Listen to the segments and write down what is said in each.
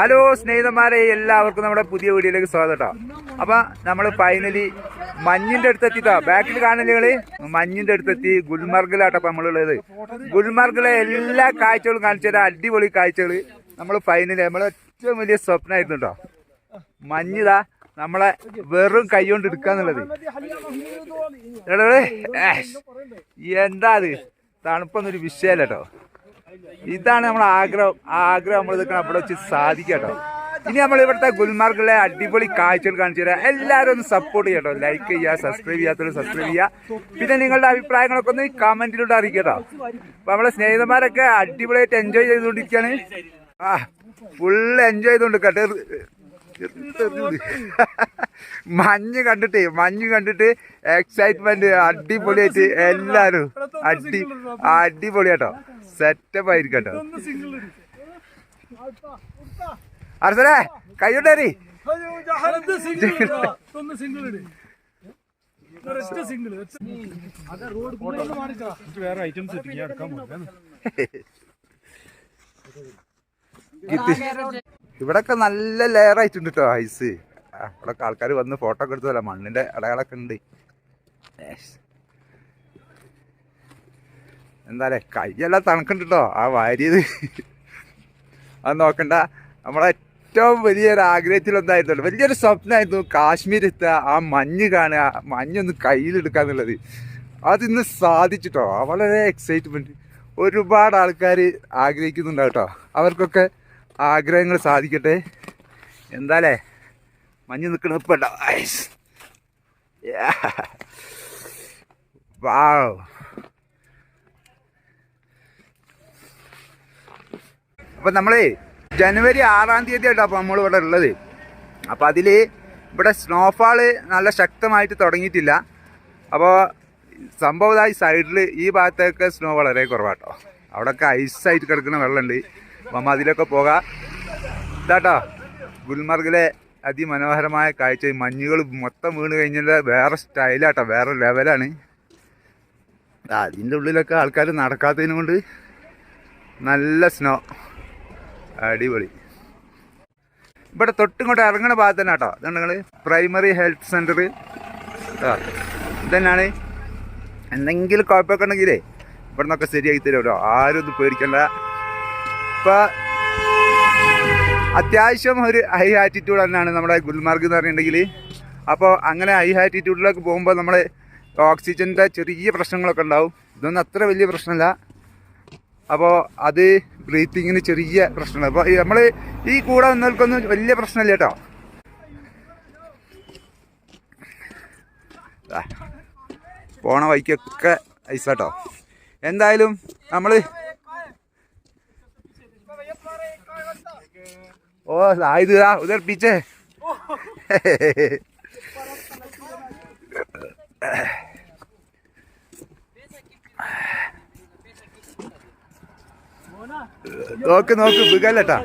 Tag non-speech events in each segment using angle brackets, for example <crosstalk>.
Hello സ്നേഹിതന്മാരെ എല്ലാവർക്കും നമ്മുടെ പുതിയ വീഡിയോയിലേക്ക് സ്വാഗതം കേട്ടോ അപ്പൊ നമ്മൾ ഫൈനലി മഞ്ഞിന്റെ അടുത്തെത്തിട്ടോ? ബാക്കിൽ കാണലുകൾ മഞ്ഞിന്റെ അടുത്തെത്തി ഗുൽമർഗിലാട്ടോ അപ്പൊ നമ്മളുള്ളത്. ഗുൽമർഗിലെ എല്ലാ കാഴ്ചകളും കാണിച്ചു തരാം. അടിപൊളി കാഴ്ചകൾ. നമ്മൾ ഫൈനലി നമ്മളെ ഏറ്റവും വലിയ സ്വപ്നമായിരുന്നു കേട്ടോ മഞ്ഞിതാ നമ്മളെ വെറും കൈ കൊണ്ട് എടുക്കാന്നുള്ളത്. എന്താ അത്? തണുപ്പൊന്നൊരു വിഷയമല്ല കേട്ടോ ഇതാണ് നമ്മൾ ആഗ്രഹം. ആ ആഗ്രഹം നമ്മൾ ഇതൊക്കെ അവിടെ വെച്ച് സാധിക്കട്ടോ ഇനി നമ്മൾ ഇവിടുത്തെ ഗുൽമാർഗിലെ അടിപൊളി കാഴ്ചകൾ കാണിച്ചു തരാം. എല്ലാവരും ഒന്ന് സപ്പോർട്ട് ചെയ്യട്ടോ ലൈക്ക് ചെയ്യുക സബ്സ്ക്രൈബ് ചെയ്യാത്തവർ സബ്സ്ക്രൈബ് ചെയ്യുക. പിന്നെ നിങ്ങളുടെ അഭിപ്രായങ്ങളൊക്കെ ഒന്ന് കമന്റിലൂടെ അറിയിക്കട്ടോ അപ്പൊ നമ്മളെ സ്നേഹിതന്മാരൊക്കെ അടിപൊളിയായിട്ട് എൻജോയ് ചെയ്തുകൊണ്ടിരിക്കുകയാണ്. ആ ഫുള്ള് എൻജോയ് ചെയ്തുകൊണ്ടിരിക്കട്ടെ. മഞ്ഞ് കണ്ടിട്ട് മഞ്ഞ് കണ്ടിട്ട് എക്സൈറ്റ്മെന്റ് അടിപൊളിയായിട്ട് എല്ലാരും അടി അടിപൊളിയാട്ടോ സെറ്റപ്പ് ആയിരിക്കട്ടോ അർസലേ കൈയുണ്ടേരി വേറെ ഐറ്റംസ് ഇവിടൊക്കെ നല്ല ലെയർ ആയിട്ടുണ്ട് കേട്ടോ ഐസ് ഇവിടൊക്കെ ആൾക്കാർ വന്ന് ഫോട്ടോ ഒക്കെ എടുത്തതല്ല മണ്ണിന്റെ അടയാളൊക്കെ ഉണ്ട്. എന്താലേ കയ്യെല്ലാം തണുക്കുന്നുണ്ട്? ആ വാരിയത്. അത് നോക്കണ്ട. നമ്മളെ ഏറ്റവും വലിയൊരു ആഗ്രഹത്തിലൊന്നായിരുന്നു വലിയൊരു സ്വപ്നമായിരുന്നു കാശ്മീർ എത്തുക ആ മഞ്ഞ് കാണുക മഞ്ഞൊന്ന് കയ്യിലെടുക്കുക എന്നുള്ളത്. അതിന്ന് സാധിച്ചിട്ടോ? വളരെ എക്സൈറ്റ്മെന്റ് ഒരുപാട് ആൾക്കാർ ആഗ്രഹിക്കുന്നുണ്ടാവും കേട്ടോ. അവർക്കൊക്കെ ആഗ്രഹങ്ങൾ സാധിക്കട്ടെ. എന്താലേ മഞ്ഞ് നിൽക്കണ ഇപ്പം ഉണ്ടോ? അപ്പം നമ്മളേ ജനുവരി ആറാം തീയതി ആയിട്ടാണ് അപ്പോൾ നമ്മൾ ഇവിടെ ഉള്ളത്. അപ്പോൾ അതിൽ ഇവിടെ സ്നോഫാൾ നല്ല ശക്തമായിട്ട് തുടങ്ങിയിട്ടില്ല. അപ്പോൾ സംഭവം ഈ സൈഡിൽ ഈ ഭാഗത്തൊക്കെ സ്നോ വളരെ കുറവാട്ടോ. അവിടെയൊക്കെ ഐസായിട്ട് കിടക്കുന്ന വെള്ളമുണ്ട് അപ്പം അതിലൊക്കെ പോകാം. ഇതാട്ടോ. ഗുൽമർഗിലെ അതിമനോഹരമായ കാഴ്ച. മഞ്ഞുകൾ മൊത്തം വീണ് കഴിഞ്ഞാൽ വേറെ സ്റ്റൈലാട്ടോ വേറെ ലെവലാണ് അതിന്റെ ഉള്ളിലൊക്കെ ആൾക്കാർ നടക്കാത്തതിനും കൊണ്ട് നല്ല സ്നോ അടിപൊളി. ഇവിടെ തൊട്ടിങ്ങോട്ട് ഇറങ്ങണ ഭാഗത്ത് തന്നെ കേട്ടോ ഇതാണ് നിങ്ങൾ പ്രൈമറി ഹെൽത്ത് സെന്റർ ഇതന്നെയാണ് എന്തെങ്കിലും കുഴപ്പമൊക്കെ ഉണ്ടെങ്കിലേ ഇവിടെ നിന്നൊക്കെ ശരിയാക്കി തരും കേട്ടോ. ആരും ഇത് പേടിക്കണ്ട. ഇപ്പോൾ അത്യാവശ്യം ഒരു ഹൈ ആറ്റിറ്റ്യൂഡ് തന്നെയാണ് നമ്മുടെ ഗുൽമാർഗ് എന്ന് പറഞ്ഞിട്ടുണ്ടെങ്കിൽ അപ്പോൾ അങ്ങനെ ഹൈ ആറ്റിറ്റ്യൂഡിലേക്ക് പോകുമ്പോൾ നമ്മൾ ഓക്സിജന്റെ ചെറിയ പ്രശ്നങ്ങളൊക്കെ ഉണ്ടാവും. ഇതൊന്നും അത്ര വലിയ പ്രശ്നമല്ല. അപ്പോൾ അത് ബ്രീത്തിങ്ങിന് ചെറിയ പ്രശ്നമാണ്. അപ്പോൾ നമ്മൾ ഈ കൂടെ വന്നവർക്കൊന്നും വലിയ പ്രശ്നമില്ല കേട്ടോ. ആ, പോണ വഴിക്കൊക്കെ ഐസാട്ടോ എന്തായാലും നമ്മൾ ഓ ആയത് ഉദർ പീച്ചേ നോക്ക് നോക്ക് വികലട്ടാ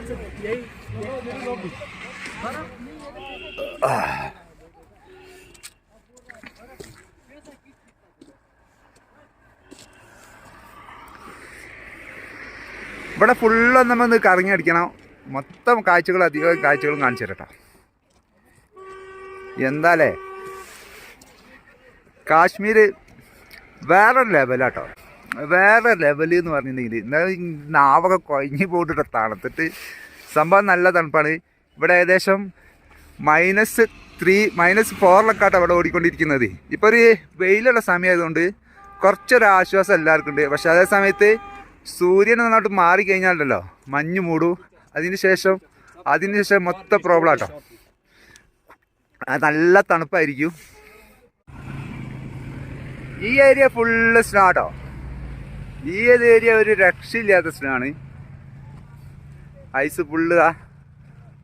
ഇവിടെ ഫുള്ളൊന്നും നമ്മൾ കറങ്ങി അടിക്കണം. മൊത്തം കാഴ്ചകൾ അധികം കാഴ്ചകളും കാണിച്ചു തരട്ടോ. എന്താലേ? കാശ്മീർ വേറൊരു ലെവലാട്ടോ വേറെ ലെവൽ എന്ന് പറഞ്ഞിട്ടുണ്ടെങ്കിൽ നാവൊക്കെ കുഴഞ്ഞു പോയിട്ട് തണുത്തിട്ട് സംഭവം നല്ല തണുപ്പാണ്. ഇവിടെ ഏകദേശം മൈനസ് ത്രീ മൈനസ് ഫോറിലൊക്കെയാട്ട് അവിടെ ഓടിക്കൊണ്ടിരിക്കുന്നത്. ഇപ്പോൾ ഒരു വെയിലുള്ള സമയമായതുകൊണ്ട് കുറച്ചൊരു ആശ്വാസം എല്ലാവർക്കും ഉണ്ട് പക്ഷേ അതേ സമയത്ത് സൂര്യൻ നന്നായിട്ട് മാറിക്കഴിഞ്ഞാലല്ലോ മഞ്ഞ് മൂടും. അതിന് ശേഷം അതിന് ശേഷം മൊത്തം പ്രോബ്ലം ആട്ടോ. നല്ല തണുപ്പായിരിക്കും. ഈ ഏരിയ ഫുള്ള് സ്നോ ആട്ടോ. ഈ ഏത് ഏരിയ ഒരു രക്ഷയില്ലാത്ത സ്ഥലമാണ്? ഐസ് ഫുള്ള്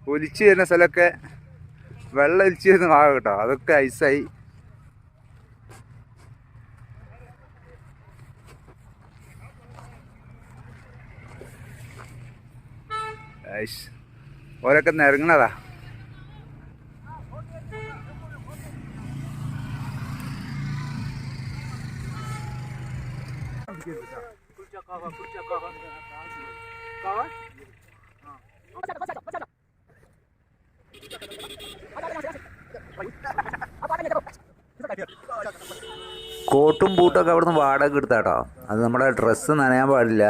ഒലിച്ചു വരുന്ന സ്ഥലമൊക്കെ വെള്ളം ഒലിച്ചു വരുന്ന ഭാഗം കേട്ടോ. അതൊക്കെ ഐസായി ഐസ് ഓരൊക്കെ നിരങ്ങണതാ 아, കോട്ടും ബൂട്ടൊക്കെ അവിടുന്ന് വാടക എടുത്താട്ടോ. അത് നമ്മുടെ ഡ്രസ്സ് നനയാൻ പാടില്ല.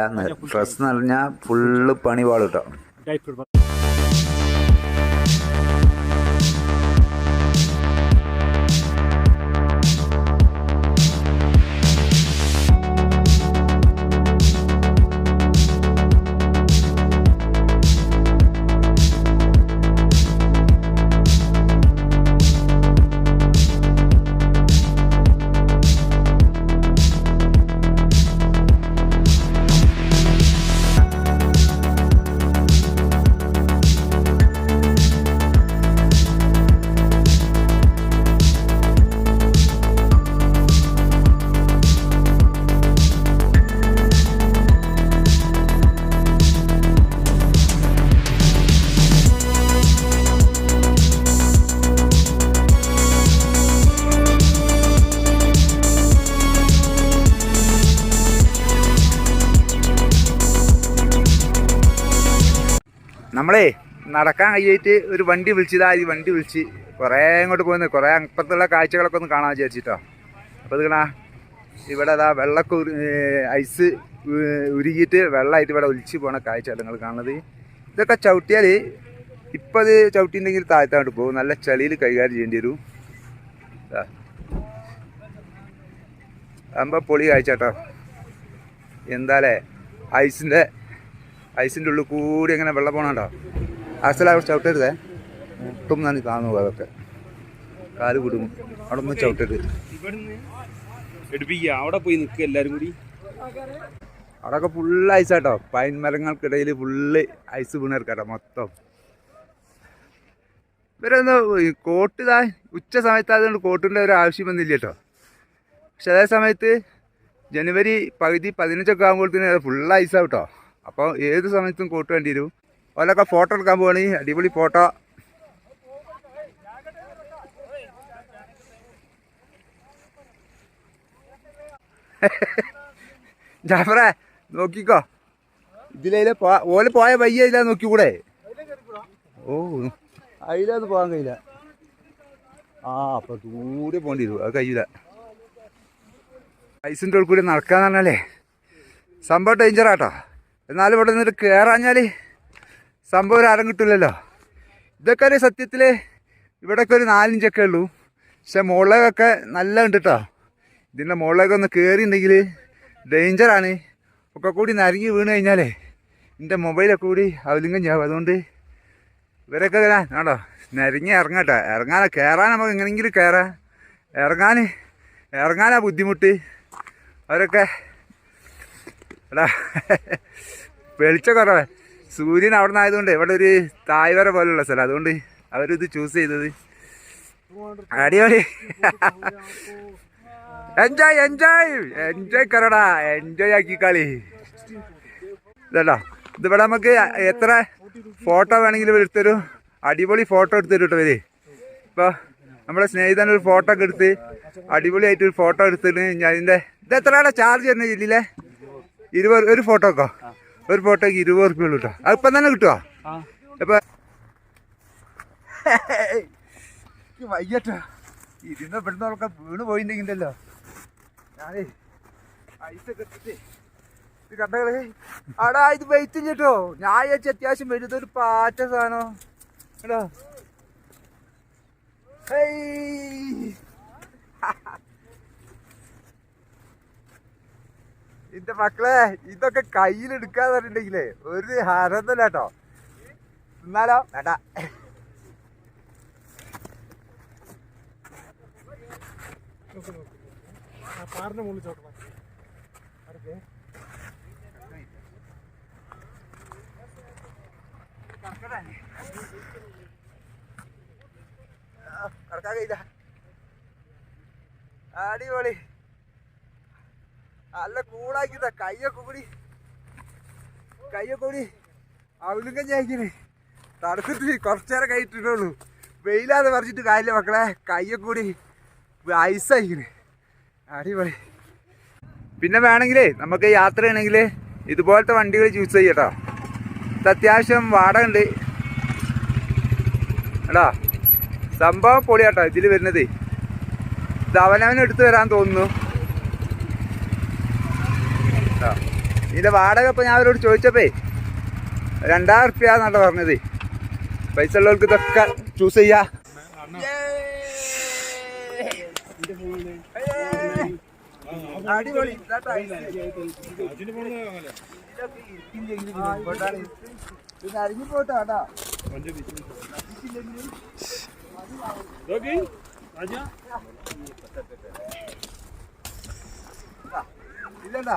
ഡ്രസ്സ് നനഞ്ഞാൽ ഫുള്ള് പണി പാടും കേട്ടോ നടക്കാൻ കഴിയായിട്ട് ഒരു വണ്ടി വിളിച്ചതാ ഈ വണ്ടി വിളിച്ച് കുറേ അങ്ങോട്ട് പോകുന്നത് കുറേ അപ്പുറത്തുള്ള കാഴ്ചകളൊക്കെ ഒന്ന് കാണാൻ വിചാരിച്ചിട്ടോ. അപ്പോൾ ഇത് ഇവിടെ അതാ വെള്ളമൊക്കെ ഐസ് ഉരുകിയിട്ട് വെള്ളമായിട്ട് ഇവിടെ ഒലിച്ച് പോണ കാഴ്ച നിങ്ങൾ കാണുന്നത്. ഇതൊക്കെ ചവിട്ടിയാൽ ഇപ്പം അത് ചവിട്ടിയിട്ടുണ്ടെങ്കിൽ താഴ്ത്താണ്ട് പോകും. നല്ല ചളിയിൽ കൈകാര്യം ചെയ്യേണ്ടി വരും. അമ്പ പൊളി കാഴ്ച കേട്ടോ എന്താലേ? ഐസിന്റെ ഐസിന്റെ ഉള്ളിൽ കൂടി എങ്ങനെ വെള്ളം പോകണുണ്ടോ അസല അവിടെ ചവിട്ടരുതേ. ഒട്ടും നന്ദി കാണുന്നു അതൊക്കെ. കാൽ കുടുങ്ങും. അവിടെ ഒന്ന് ചവിട്ടരുത്. എടുപ്പിക്കുക. അവിടെ പോയി നിൽക്കുക എല്ലാവരും കൂടി. അവിടെയൊക്കെ ഫുള്ള് ഐസാട്ടോ പൈൻ മരങ്ങൾക്കിടയിൽ ഫുള്ള് ഐസ് വീണെടുക്കട്ടോ മൊത്തം. ഇവരൊന്ന് കോട്ട് ഇതാ ഉച്ച സമയത്ത് അതുകൊണ്ട് കോട്ടിന്റെ ഒരു ആവശ്യം വന്നില്ല കേട്ടോ പക്ഷെ അതേ സമയത്ത് ജനുവരി പകുതി പതിനഞ്ചൊക്കെ ആകുമ്പോഴത്തേന് ഫുൾ ഐസാവും കേട്ടോ അപ്പോൾ ഏത് സമയത്തും കോട്ട് വേണ്ടി വരും. ഓലൊക്കെ ഫോട്ടോ എടുക്കാൻ പോകണേ അടിപൊളി ഫോട്ടോ. <laughs> ജാഫറേ നോക്കിക്കോ. ഇതിലെ ഓൽ പോയ വയ്യ ഇല്ല നോക്കിക്കൂടെ? ഓ അതിലത് പോകാൻ കഴിയില്ല. ആ അപ്പൊ ദൂരെ പോകേണ്ടി വരും. അത് കഴിയില്ല ഐസിന്റെ ഉള്ളിൽ കൂടി നടക്കാന്ന് പറഞ്ഞാലേ സംഭവം ഡേഞ്ചറാട്ടോ എന്നാലും ഇവിടെ നിന്നിട്ട് കയറാഞ്ഞാൽ സംഭവം അരം കിട്ടില്ലല്ലോ ഇതൊക്കെ ഒരു സത്യത്തിൽ ഇവിടെയൊക്കെ ഒരു നാലിഞ്ചൊക്കെ ഉള്ളൂ. പക്ഷെ മുളകൊക്കെ നല്ല ഉണ്ട് കേട്ടോ ഇതിന്റെ മുളകൊക്കെ ഒന്ന് കയറിയിട്ടുണ്ടെങ്കിൽ ഡേഞ്ചറാണ് ഒക്കെ കൂടി നരങ്ങി വീണ് കഴിഞ്ഞാലേ എന്റെ മൊബൈലൊക്കെ കൂടി അവലിംഗം ചെയ്യാവും അതുകൊണ്ട് ഇവരൊക്കെ ആണോ നരങ്ങി ഇറങ്ങട്ടെ ഇറങ്ങാൻ കയറാൻ നമുക്ക് എങ്ങനെയെങ്കിലും കയറാം ഇറങ്ങാൻ ഇറങ്ങാനാ ബുദ്ധിമുട്ട്. അവരൊക്കെ എടാ വെളിച്ചം കുറവേ. സൂര്യൻ അവിടെ ആയതുകൊണ്ട് ഇവിടെ ഒരു തായ്വര പോലുള്ള സ്ഥലം. അതുകൊണ്ട് അവരിത് ചൂസ് ചെയ്തത്. അടിപൊളി. എൻജോയ് എൻജോയ് എൻജോയ് കരടാ. എൻജോയ് ആക്കി കളി. ഇതല്ലോ ഇതിവിടെ നമുക്ക് എത്ര ഫോട്ടോ വേണമെങ്കിലും എടുത്തൊരു അടിപൊളി ഫോട്ടോ എടുത്തു കേട്ടോ ഇവർ. ഇപ്പോൾ നമ്മുടെ സ്നേഹിതൻ ഒരു ഫോട്ടോ ഒക്കെ എടുത്ത് അടിപൊളിയായിട്ട് ഒരു ഫോട്ടോ എടുത്തിട്ട് ഞാൻ ഇതിന്റെ ഇത് എത്രയാണ് ചാർജ് വരുന്നത് ജില്ലയിലെ ഇരുപത് ഒരു ഫോട്ടോക്കോ ഒരു ഫോട്ടോക്ക് ഇരുപത് റുപ്യ ഉള്ളൂ കേട്ടോ അത് ഇപ്പം തന്നെ കിട്ടുമോ ഇപ്പം വയ്യട്ടോ. ഇരുന്ന് ഇവിടുന്ന് ഒക്കെ വീണ് പോയിട്ടുണ്ടെങ്കിലല്ലോ ഞാനേ ഐസ് ഇട്ടിട്ട് ഇത് കണ്ടകളെ അടാ ഇത് വെയിറ്റ് കേട്ടോ ഞാൻ വിചാരിച്ചു അത്യാവശ്യം വലുതൊരു പാറ്റ സാധനം. കേട്ടോ ഹേയ്. എന്റെ മക്കളെ ഇതൊക്കെ കയ്യിലെടുക്കാന്ന് പറഞ്ഞിട്ടുണ്ടെങ്കിലേ ഒരു ഹരന്നല്ല കേട്ടോ. എന്നാലോ വേണ്ട. കാറിന്റെ മുകളിൽ ചോട്ടണം. കടക്കാൻ കഴിയില്ല. അടിപൊളി. നല്ല കൂടാക്കിയതാ കയ്യൊക്കെ കൂടി. കയ്യൊക്കെ കൂടി അവലും ഞാക്കിന് തണുത്തിട്ട് കുറച്ചേരം കഴിട്ടിട്ടുള്ളൂ വെയിലാതെ പറിച്ചിട്ട് കാര്യമില്ല മക്കളെ. കയ്യൊക്കെ കൂടി ഐസായിക്കണ് അടിപൊളി. പിന്നെ വേണമെങ്കിലേ നമുക്ക് യാത്ര ചെയ്യണമെങ്കിൽ ഇതുപോലത്തെ വണ്ടികൾ ചൂസ് ചെയ്യട്ടോ ഇത് അത്യാവശ്യം വാടക ഉണ്ട് എടാ സംഭവം പൊളിയാട്ടോ ഇതിൽ വരുന്നത്. ഇത് അവനവനെടുത്ത് വരാൻ തോന്നുന്നു ആ. ഇതിന്റെ വാടക ഇപ്പൊ ഞാൻ അവരോട് ചോദിച്ചപ്പേ രണ്ടായിരം റുപ്യ എന്നാണ് പറഞ്ഞത്. പൈസ ഉള്ളവർക്ക് ഇതൊക്കെ ചൂസ് ചെയ്യാ. ഇല്ലണ്ടാ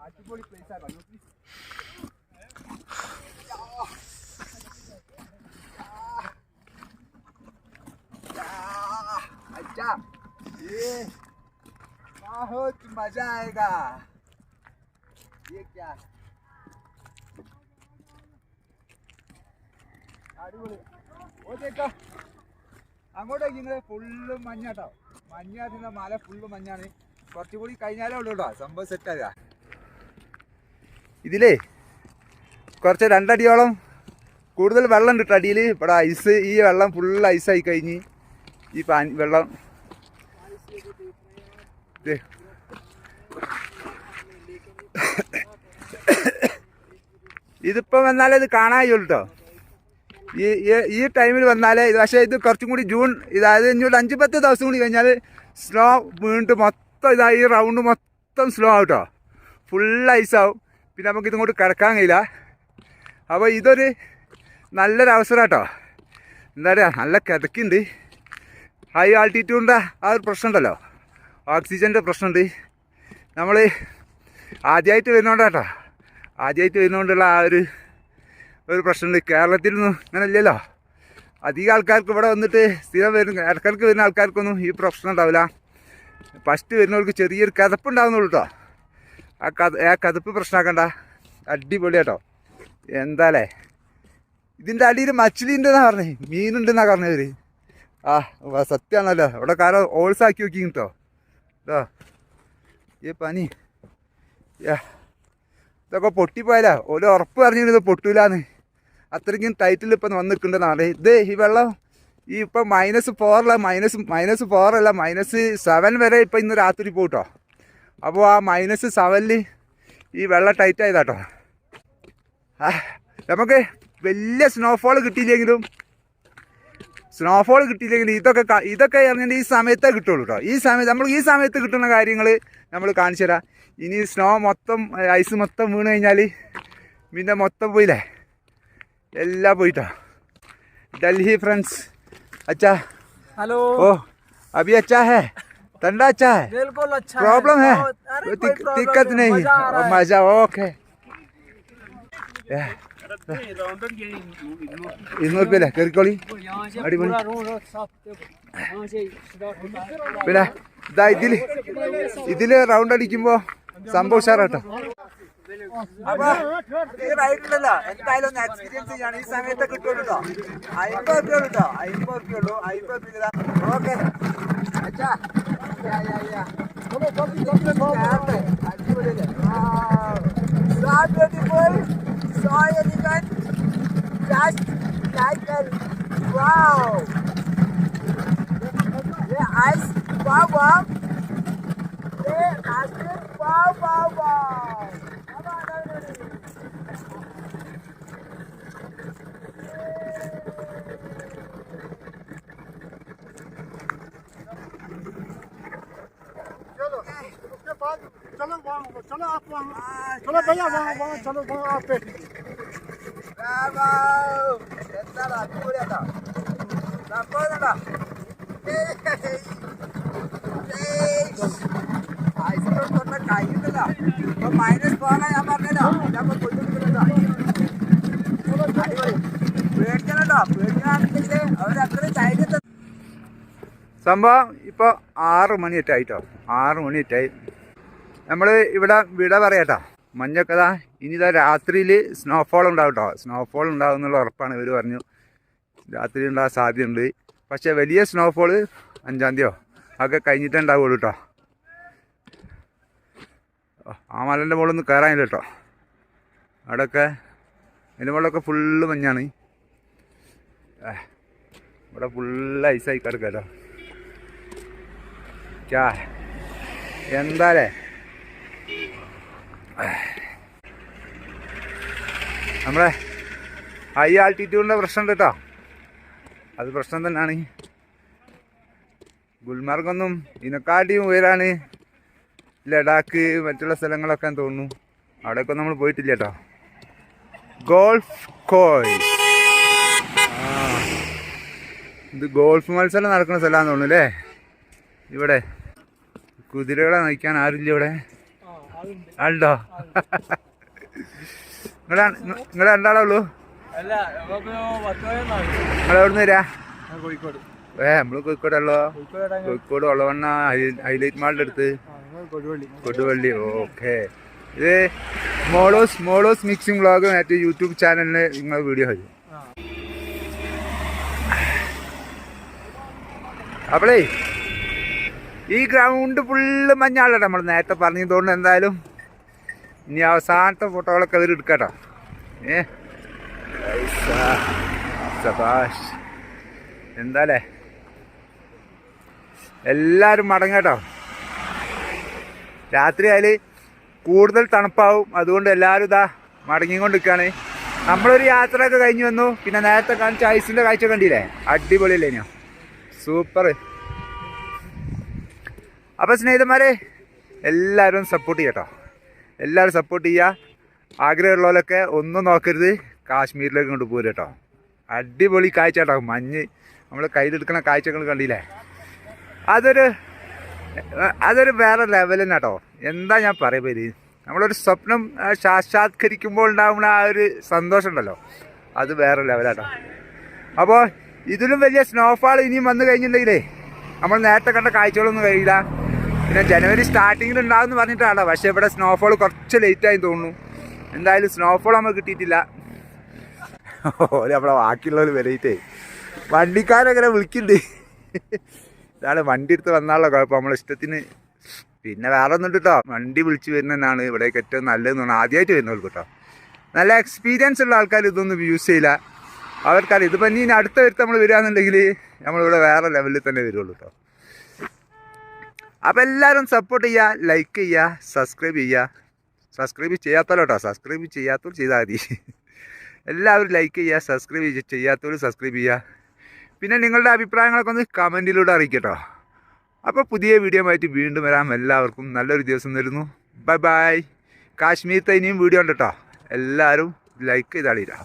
അടിപൊളി പ്ലേസ് ആട്ടോ നോക്കി अच्छा ये बहुत मजा आएगा ये क्या അടിപൊളി ഓ ചേട്ടാ അങ്ങോട്ടേക്ക് ഇങ്ങനെ ഫുള്ള് മഞ്ഞാട്ടോ മഞ്ഞ അതിന്റെ മല ഫുള്ള് മഞ്ഞാണ് കുറച്ചുകൂടി കഴിഞ്ഞാലേ ഉള്ളൂ കേട്ടോ സംഭവം സെറ്റാകുക ഇതിലേ കുറച്ച് രണ്ടടിയോളം കൂടുതൽ വെള്ളം ഉണ്ട് അടിയിൽ ഇവിടെ ഐസ് ഈ വെള്ളം ഫുൾ ഐസായി കഴിഞ്ഞ് ഈ പാൻ വെള്ളം. ഇതിപ്പോ വന്നാലേ ഇത് കാണായുള്ളൂ കേട്ടോ ഈ ഈ- ടൈമിൽ വന്നാലേ ഇത് പക്ഷേ ഇത് കുറച്ചും കൂടി ജൂൺ ഇതായത് ഇനിയൊരു അഞ്ച് പത്ത് ദിവസം കൂടി കഴിഞ്ഞാൽ സ്ലോ വീണ്ടും മൊത്തം ഇതായി റൗണ്ട് മൊത്തം സ്ലോ ആവും കേട്ടോ ഫുൾ ഐസാവും പിന്നെ നമുക്ക് ഇതുകൊണ്ട് കിടക്കാൻ കഴിയില്ല. അപ്പോൾ ഇതൊരു നല്ലൊരു അവസരം കേട്ടോ എന്താ പറയുക നല്ല കിതക്കുണ്ട് ഹൈ ആൾട്ടിറ്റ്യൂഡിന്റെ ആ ഒരു പ്രശ്നമുണ്ടല്ലോ. ഓക്സിജന്റെ പ്രശ്നമുണ്ട്. നമ്മൾ ആദ്യമായിട്ട് വരുന്നോണ്ടാട്ടോ. ആദ്യമായിട്ട് വരുന്നോണ്ടുള്ള ആ ഒരു ഒരു പ്രശ്നമുണ്ട്. കേരളത്തിലൊന്നും അങ്ങനെ ഇല്ലല്ലോ. അധികം ആൾക്കാർക്ക് ഇവിടെ വന്നിട്ട് സ്ഥിരം വരുന്ന ഇടക്കിടക്ക് വരുന്ന ആൾക്കാർക്കൊന്നും ഈ പ്രശ്നം ഉണ്ടാവില്ല. ഫസ്റ്റ് വരുന്നവർക്ക് ചെറിയൊരു കതപ്പുണ്ടാവുന്നുള്ളൂ കേട്ടോ ആ കഥ ആ കതപ്പ് പ്രശ്നമാക്കണ്ട അടിപൊളിയാട്ടോ എന്താലേ? ഇതിന്റെ അടിയിൽ മച്ചിലിണ്ടെന്നാ പറഞ്ഞേ. മീനുണ്ടെന്നാ പറഞ്ഞവര് ആ സത്യമാണല്ലോ ഇവിടെ കാലം ഓൾസാക്കി നോക്കി കേട്ടോ ഇതോ ഈ പനി. ഇതൊക്കെ പൊട്ടിപ്പോയാലോ. ഒരു ഉറപ്പ് പറഞ്ഞിട്ട് ഇത് പൊട്ടൂലാന്ന്. അത്രയ്ക്കും ടൈറ്റിൽ ഇപ്പം വന്ന് നിൽക്കുന്നുണ്ടെന്നാണ് ഇത് ഈ വെള്ളം ഈ ഇപ്പം മൈനസ് ഫോറല്ല മൈനസ് മൈനസ് ഫോറല്ല മൈനസ് സെവൻ വരെ ഇപ്പം ഇന്ന് രാത്രി പോട്ടോ അപ്പോൾ ആ മൈനസ് സെവനിൽ ഈ വെള്ളം ടൈറ്റ് ആയതാട്ടോ. നമുക്ക് വലിയ സ്നോഫോൾ കിട്ടിയില്ലെങ്കിലും സ്നോഫോൾ കിട്ടിയില്ലെങ്കിലും ഇതൊക്കെ ഇതൊക്കെ ഇറങ്ങേണ്ട ഈ സമയത്തേ കിട്ടുള്ളൂ കേട്ടോ ഈ സമയത്ത് നമ്മൾ ഈ സമയത്ത് കിട്ടുന്ന കാര്യങ്ങൾ നമ്മൾ കാണിച്ചു തരാം. ഇനി സ്നോ മൊത്തം ഐസ് മൊത്തം വീണ് കഴിഞ്ഞാൽ പിന്നെ മൊത്തം പോയില്ലേ? എല്ലാം പോയിട്ടോ. ഡൽഹി ഫ്രണ്ട്സ് അച്ഛാ. ഹലോ ഓ അഭി അച്ഛാ ഹേ. ठंडा अच्छा है बिल्कुल अच्छा प्रॉब्लम है बहुत- अरे कोई कोई दिक- problem दिक्कत नहीं मजा आ रहा है। मजा ओके ഇരുന്നൂറ് രൂപ അല്ലേ കയറിക്കോളി यहाँ से अड़ी पूरा रोड रोड साफ देखो यहाँ से स्टार्ट होता है പിന്നെ ഇതാ ഇതില് ഇതില് റൗണ്ട് അടിക്കുമ്പോ സംഭവം ഉഷാറാട്ടോ അപ്പൊ ഈ റൈഡിലല്ലോ എന്തായാലും ഒന്ന് എക്സ്പീരിയൻസ് ചെയ്യാണ് ഈ സമയത്ത് കിട്ടുള്ളൂ കേട്ടോ അമ്പത് റുപ്യ കേട്ടോ അമ്പത് റുപ്യ ഉള്ളൂ അമ്പത് റുപ്യ ഓക്കെ अच्छा या या या चलो जल्दी जल्दी करो अच्छी बजे सात beautiful so elegant just like an wow ये आइस वाओ वाओ ये ice cream wow wow wow चलो आप वहाँ चलो भैया वहाँ वहाँ चलो वहाँ आप बैठिए Bravo! എന്താണ് അടിപൊളിയാട്ടോ സംഭവം കണ്ടോ? ഐസിലോട്ട് തൊട്ട കൈയുണ്ടല്ലോ ഇപ്പൊ മൈനസ് പോകാൻ ഞാൻ പറഞ്ഞല്ലോ ഞാൻ ഇപ്പൊ കൊണ്ടുവന്നിട്ടുണ്ടല്ലോ അടിപൊളി പേടിക്കണല്ലോ പേടിക്കാണെന്നുണ്ടെങ്കിൽ അവരത്രയും ധൈര്യത്തെ സംഭവം ഇപ്പോൾ ആറ് മണിയേറ്റായിട്ടോ ആറ് മണിയേറ്റായി നമ്മൾ ഇവിടെ വിട പറയാട്ടോ. മഞ്ഞൊക്കെ ഇതാ ഇനി ഇതാ രാത്രിയിൽ സ്നോഫോൾ ഉണ്ടാവും കേട്ടോ സ്നോഫോൾ ഉണ്ടാവും എന്നുള്ള ഉറപ്പാണ് ഇവർ പറഞ്ഞു. രാത്രി ഉണ്ടാകാൻ സാധ്യതയുണ്ട്. പക്ഷേ വലിയ സ്നോഫോൾ അഞ്ചാം തീയതിയോ? ഒക്കെ കഴിഞ്ഞിട്ടേ ഉണ്ടാവുള്ളൂ കേട്ടോ ആ മലന്റെ മുകളിൽ ഒന്ന് കയറാനില്ല കേട്ടോ അവിടെയൊക്കെ അതിന്റെ മുകളിലൊക്കെ ഫുള്ള് മഞ്ഞാണ്. ഇവിടെ ഫുള്ള് ഐസായി കിടക്കാം കേട്ടോ ചാ നമ്മളെ ഹൈ ആൾട്ടിറ്റ്യൂഡിന്റെ പ്രശ്നം കേട്ടോ. അത് പ്രശ്നം തന്നെയാണ്. ഗുൽമാർഗൊന്നും ഇതിനെക്കാട്ടിയും ഉയരാണ്. ലഡാക്ക് മറ്റുള്ള സ്ഥലങ്ങളൊക്കെ തോന്നുന്നു. അവിടെയൊക്കെ നമ്മൾ പോയിട്ടില്ല കേട്ടോ. ഗോൾഫ് കോയ്. ഇത് ഗോൾഫ് മത്സരം നടക്കുന്ന സ്ഥലമാണെന്ന് തോന്നുന്നു അല്ലേ? ഇവിടെ കുതിരകളെ നയിക്കാൻ ആരില്ല ഇവിടെ. ആളുണ്ടോ. നിങ്ങളെ നിങ്ങൾ രണ്ടാളേ ഉള്ളൂ എവിടെ നിന്ന് വരാ? കോഴിക്കോട്. ഏ നമ്മൾ കോഴിക്കോടല്ലോ. കോഴിക്കോട് ഉള്ളവണ്ണ ഹൈലൈറ്റ് മാളിന്റെ അടുത്ത്. കൊടുവള്ളി. ഓക്കെ. ഇത് മോളോസ് മോളോസ് മിക്സിംഗ് വ്ളോഗ് മറ്റേ യൂട്യൂബ് ചാനലിന് നിങ്ങൾ വീഡിയോ ആ. അപ്പോളേ ഈ ഗ്രൗണ്ട് ഫുള്ള് മഞ്ഞാളാണ് നമ്മൾ നേരത്തെ പറഞ്ഞതുകൊണ്ട് എന്തായാലും ഇനി അവസാനത്തെ ഫോട്ടോകളൊക്കെ അവർ എടുക്കാട്ടോ. ഏ? സബാഷ്. എന്താലേ എല്ലാവരും മടങ്ങട്ടോ. രാത്രി ആയാൽ കൂടുതൽ തണുപ്പാവും. അതുകൊണ്ട് എല്ലാവരും ഇതാ മടങ്ങിക്കൊണ്ട് നിൽക്കുകയാണ് നമ്മളൊരു യാത്രയൊക്കെ കഴിഞ്ഞു വന്നു. പിന്നെ നേരത്തെ കാണിച്ച ഐസിന്റെ കാഴ്ച കണ്ടില്ലേ? അടിപൊളിയല്ലേ ഇനിയോ? സൂപ്പർ അപ്പോൾ സ്നേഹിതന്മാരെ എല്ലാവരും സപ്പോർട്ട് ചെയ്യട്ടോ. എല്ലാവരും സപ്പോർട്ട് ചെയ്യുക ആഗ്രഹമുള്ളവരൊക്കെ ഒന്നും നോക്കരുത്. കാശ്മീരിലേക്ക് കൊണ്ട് പോരും കേട്ടോ. അടിപൊളി കാഴ്ച കേട്ടോ. മഞ്ഞ്. നമ്മൾ കയ്യിലെടുക്കണ കാഴ്ചകൾ കണ്ടില്ലേ? അതൊരു അതൊരു വേറെ തന്നെ കേട്ടോ. എന്താ ഞാൻ പറയുമ്പോൾ നമ്മളൊരു സ്വപ്നം സാക്ഷാത്കരിക്കുമ്പോൾ ഉണ്ടാകുന്ന ആ ഒരു സന്തോഷം ഉണ്ടല്ലോ. അത് വേറെ ലെവലാട്ടോ അപ്പോൾ ഇതിലും വലിയ സ്നോഫാൾ ഇനിയും വന്നു കഴിഞ്ഞിട്ടുണ്ടെങ്കിലേ നമ്മൾ നേരത്തെ കണ്ട കാഴ്ചകളൊന്നും കഴിയില്ല. പിന്നെ ജനുവരി സ്റ്റാർട്ടിങ്ങിൽ ഉണ്ടാകുമെന്ന് പറഞ്ഞിട്ടാണ് പക്ഷേ ഇവിടെ സ്നോഫോൾ കുറച്ച് ലേറ്റായി തോന്നുന്നു. എന്തായാലും സ്നോഫോൾ നമ്മൾ കിട്ടിയിട്ടില്ല. ഓ നമ്മളെ ബാക്കിയുള്ളവർ വിലയിട്ടേ. വണ്ടിക്കാരങ്ങനെ വിളിക്കുന്നുണ്ട്. ഇതാണ് വണ്ടി എടുത്ത് വന്നാലുള്ള കുഴപ്പം. നമ്മളെ ഇഷ്ടത്തിന് പിന്നെ വേറെ ഒന്നും കേട്ടോ വണ്ടി വിളിച്ച് വരുന്നതാണ് ഇവിടേക്ക് ഏറ്റവും നല്ലതെന്ന് പറഞ്ഞാൽ ആദ്യമായിട്ട് വരുന്നവർക്ക് കേട്ടോ നല്ല എക്സ്പീരിയൻസ് ഉള്ള ആൾക്കാർ ഇതൊന്നും യൂസ് ചെയ്യില്ല. അവർക്കറിയാം. ഇതിപ്പോൾ ഇനി അടുത്ത വരുത്ത് നമ്മൾ വരികയാണെന്നുണ്ടെങ്കിൽ നമ്മളിവിടെ വേറെ ലെവലിൽ തന്നെ വരുള്ളൂ കേട്ടോ അപ്പോൾ എല്ലാവരും സപ്പോർട്ട് ചെയ്യുക ലൈക്ക് ചെയ്യുക സബ്സ്ക്രൈബ് ചെയ്യുക സബ്സ്ക്രൈബ് ചെയ്യാത്തല്ലോ കേട്ടോ സബ്സ്ക്രൈബ് ചെയ്യാത്തവർ ചെയ്താൽ മതി. എല്ലാവരും ലൈക്ക് ചെയ്യുക സബ്സ്ക്രൈബ് ചെയ്യാത്തവർ സബ്സ്ക്രൈബ് ചെയ്യുക പിന്നെ നിങ്ങളുടെ അഭിപ്രായങ്ങളൊക്കെ ഒന്ന് കമന്റിലൂടെ അറിയിക്കട്ടോ. അപ്പോൾ പുതിയ വീഡിയോ ആയിട്ട് വീണ്ടും വരാം. എല്ലാവർക്കും നല്ലൊരു ദിവസം തരുന്നു. ബൈ ബൈ കാശ്മീരത്തെ ഇനിയും വീഡിയോ ഉണ്ട് കേട്ടോ എല്ലാവരും ലൈക്ക് ചെയ്താളിരാ.